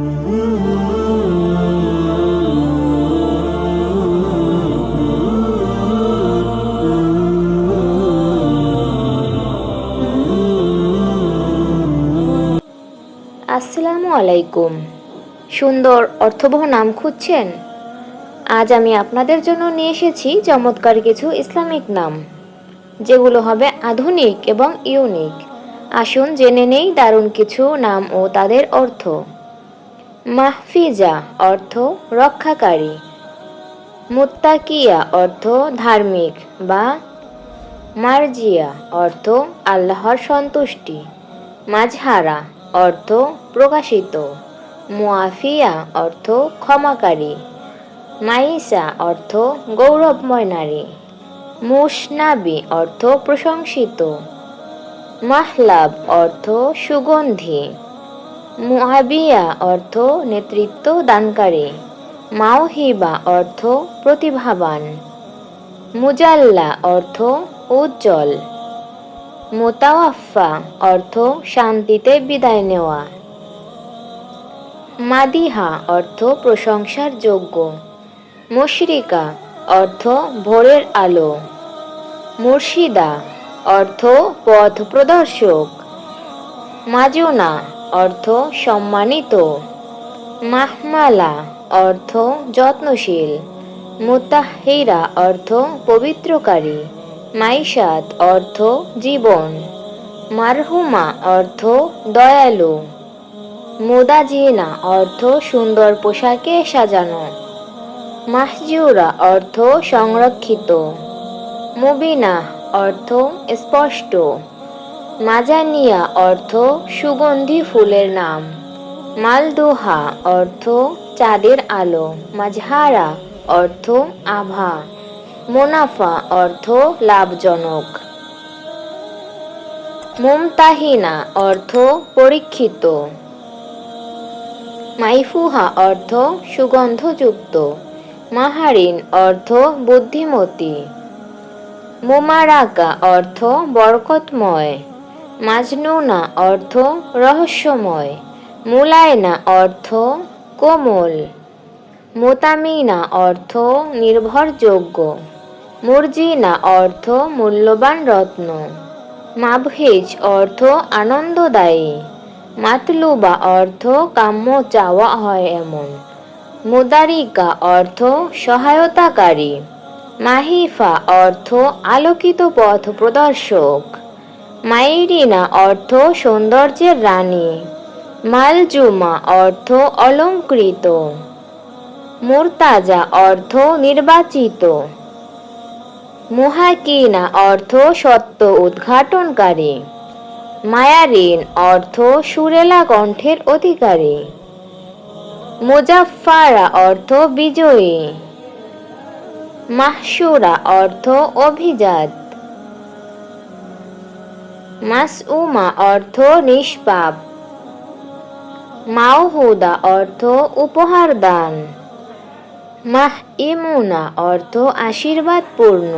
আসসালামু আলাইকুম। সুন্দর অর্থবহ নাম খুঁজছেন? আজ আমি আপনাদের জন্য নিয়ে এসেছি চমৎকার কিছু ইসলামিক নাম, যেগুলো হবে আধুনিক এবং ইউনিক। আসুন জেনে নেই দারুণ কিছু নাম ও তাদের অর্থ। মাহফিজা অর্থ রক্ষাকারী। মুত্তাকিয়া অর্থ ধার্মিক বা মার্জিয়া অর্থ আল্লাহর সন্তুষ্টি। মাঝহারা অর্থ প্রকাশিত। মুআফিয়া অর্থ ক্ষমাকারী। মাইসা অর্থ গৌরবময় নারী। মুসনাবি অর্থ প্রশংসিত। মাহলাব অর্থ সুগন্ধি। মুআবিয়া অর্থ নেতৃত্ব দানকারী। মাওহিবা অর্থ প্রতিভাবান। মুজাল্লা অর্থ উজ্জ্বল। মোতাওয়াফা অর্থ শান্তিতে বিদায় নেওয়া। মাদিহা অর্থ প্রশংসার যোগ্য। মুশরিকা অর্থ ভোরের আলো। মুর্শিদা অর্থ পথ প্রদর্শক। মাজুনা অর্থ সম্মানিত। মাহমালা, অর্থ যত্নশীল। মুতাহিরা অর্থ পবিত্রকারী। মাইশাত, অর্থ জীবন। মারহুমা, অর্থ দয়ালু। মুদাজিনা, অর্থ সুন্দর পোশাকে সাজানো। মাহজুরা, অর্থ সংরক্ষিত। মুবিনা অর্থ স্পষ্ট। মাজানিয়া অর্থ সুগন্ধি ফুলের নাম। মালদোহা অর্থ চাঁদের আলো। মাঝহারা অর্থ আভা। মুনাফা অর্থ লাভজনক। মুমতাহিনা অর্থ পরীক্ষিত। মাইফুহা অর্থ সুগন্ধযুক্ত। মাহারিন অর্থ বুদ্ধিমতী। মুমারাকা অর্থ বরকতময়। মাজনুনা অর্থ রহস্যময়, মুলায়না অর্থ কোমল, মোতামিনা অর্থ নির্ভরযোগ্য, মুরজিনা অর্থ মূল্যবান রত্ন মাভহেজ অর্থ আনন্দদায়ী, মাতলুবা অর্থ কাম্য চাওয়া হয় এমন, মুদারিকা অর্থ সহায়তাকারী, মাহিফা অর্থ আলোকিত পথ প্রদর্শক। মাইরিনা অর্থ সৌন্দর্যের রানী। মালজুমা অর্থ অলঙ্কৃত। মুরতাজা অর্থ নির্বাচিত। মুহাকিনা অর্থ সত্য উদ্ঘাটনকারী। মায়ারিন অর্থ সুরেলা কণ্ঠের অধিকারী। মুজাফফারা অর্থ বিজয়ী। মাহসুরা অর্থ অভিজাত। মাসউমা অর্থ নিষ্পাপ। মাওহুদা অর্থ উপহার দান মাহ ইমুনা অর্থ আশীর্বাদ পূর্ণ